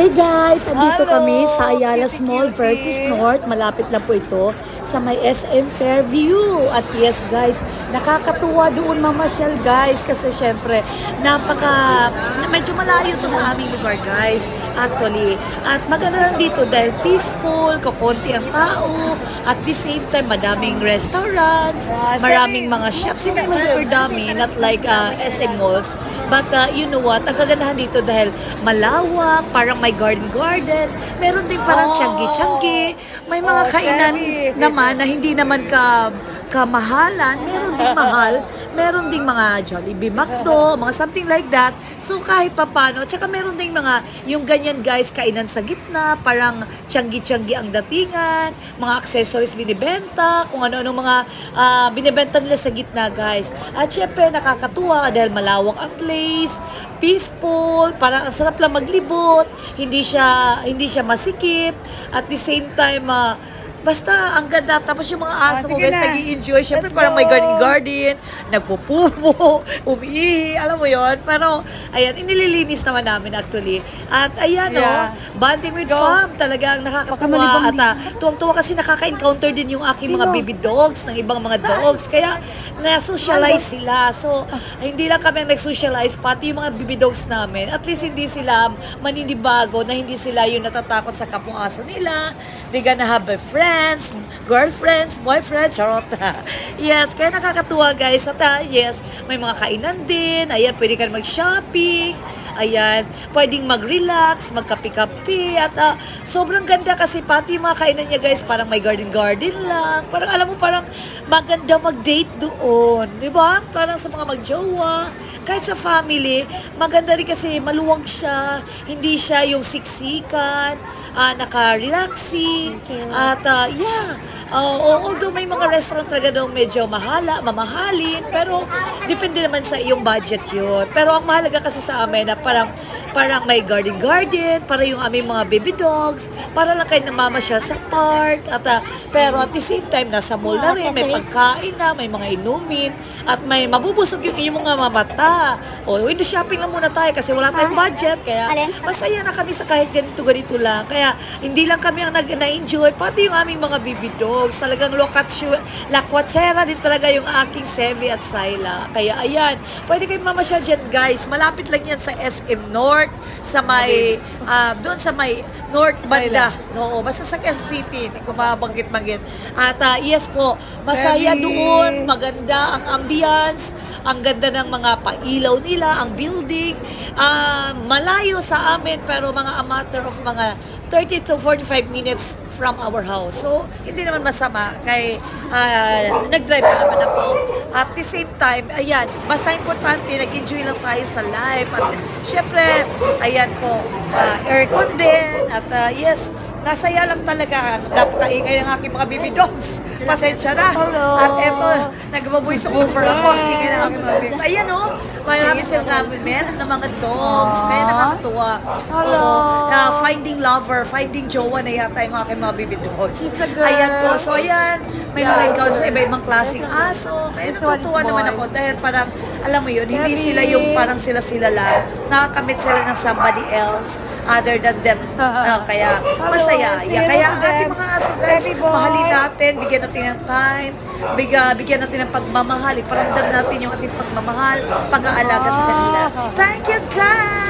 Hey guys! Andito Hello! kami sa Ayala Small. Vertis North. Malapit lang po ito sa may SM Fairview. At yes guys, nakakatuwa doon mamasyal guys kasi syempre napaka, medyo malayo to sa aming lugar guys. Actually. At maganda lang dito dahil peaceful, kakonti ang tao. At the same time, madaming restaurants, maraming mga shops. Hindi naman super dami, not like uh, SM malls. But uh, you know what, ang kagandahan dito dahil malawak, parang may garden-garden, meron din parang Oh. tiyanggi-tiyanggi, may mga Oh, kainan Sammy. naman na hindi naman ka kamahalan, meron ding mahal, meron ding mga Jollibee McDo, mga something like that. So kahit papano, tsaka meron ding mga yung ganyan guys, kainan sa gitna, parang tiyanggi-tiyanggi ang datingan, mga accessories binibenta, kung ano-ano mga ah, binibenta nila sa gitna guys. At syempre nakakatuwa dahil malawak ang place, peaceful, parang ang sarap lang maglibot, hindi siya hindi siya masikip, at the same time ah, Basta, ang ganda. Tapos yung mga aso ko, sige guys, na. nag enjoy Siyempre, Let's parang may garden-garden, nagpupupo, umiihi, alam mo yon Pero, ayan, inililinis naman namin actually. At ayan, Yeah. oh, bonding with Go. fam, talagang nakakatuwa. malibang At ah, tuwang-tuwa kasi nakaka-encounter din yung aking mga Sino? baby dogs, ng ibang mga dogs. Kaya, na-socialize sila. So, hindi lang kami ang nag-socialize, pati yung mga baby dogs namin. At least hindi sila maninibago na hindi sila yung natatakot sa kapuaso nila. They gonna have a friends, girlfriends, boyfriends, charot. yes, kaya nakakatuwa guys. At ah, yes, may mga kainan din. Ayan, pwede ka mag-shopping. Ayan, pwedeng mag-relax, magkape-kape. At ah, sobrang ganda kasi pati mga kainan niya guys, parang may garden-garden lang. Parang alam mo, parang maganda mag-date doon. Di ba? Parang sa mga magjowa. Kahit sa family, maganda rin kasi maluwag siya. Hindi siya yung siksikan, ah, naka-relaxing. At ah, yeah, Uh, although may mga restaurant talaga daw medyo mahala, mamahalin, pero depende naman sa iyong budget yun. Pero ang mahalaga kasi sa amin na parang parang may garden-garden, para yung aming mga baby dogs, para lang kayo namamasyal sa park, at ah, pero at the same time, nasa mall na rin, may pagkain na, may mga inumin, at may mabubusog yung iyong mga mamata. O, window shopping lang muna tayo kasi wala tayong budget, kaya masaya na kami sa kahit ganito-ganito lang. Kaya hindi lang kami ang nag- na-enjoy, pati yung aming mga baby dogs. Talagang lokatsu, lakwatsera din talaga yung aking Sevi at Syla. Kaya ayan, pwede kayong mamasyal dyan guys. Malapit lang yan sa SM North, sa may, ah, doon sa may North banda. Oo, basta sa Quezon City, hindi ko mabanggit-banggit. At ah, yes po, masaya Sevi. doon, maganda ang ambience, ang ganda ng mga pailaw nila, ang building. Ah, malayo sa amin pero mga a matter of mga 30 to 45 minutes from our house. So, hindi naman masama kay ah, nag-drive pa naman ako. At the same time, ayan, basta importante, nag-enjoy lang tayo sa life. At syempre, ayan po, ah, aircon din. At ah, yes, nasaya lang talaga. Napakaingay ng aking mga baby dogs. Pasensya na. Hello. At eto, nagbaboys ako for ako. Ingay ng aking mga babies. Ayan o, oh, marami silang government ng mga dogs. Kaya nakakatuwa. Hello. Oo, finding lover, finding jowa na yata yung aking mga dogs. She's a girl. Ayan po. So ayan, may mga Yeah. encounter sa iba-ibang klaseng aso. Kaya natutuwa naman ako dahil parang, alam mo yun, hindi Baby. sila yung parang sila-sila lang. Nakakamit sila ng somebody else other than them. Ah, kaya masaya. Yeah, kaya to ating mga aso guys, mahalin natin, bigyan natin ng time, bigyan, bigyan natin ng pagmamahal, iparamdam natin yung ating pagmamahal, pag-aalaga sa kanila. Thank you guys!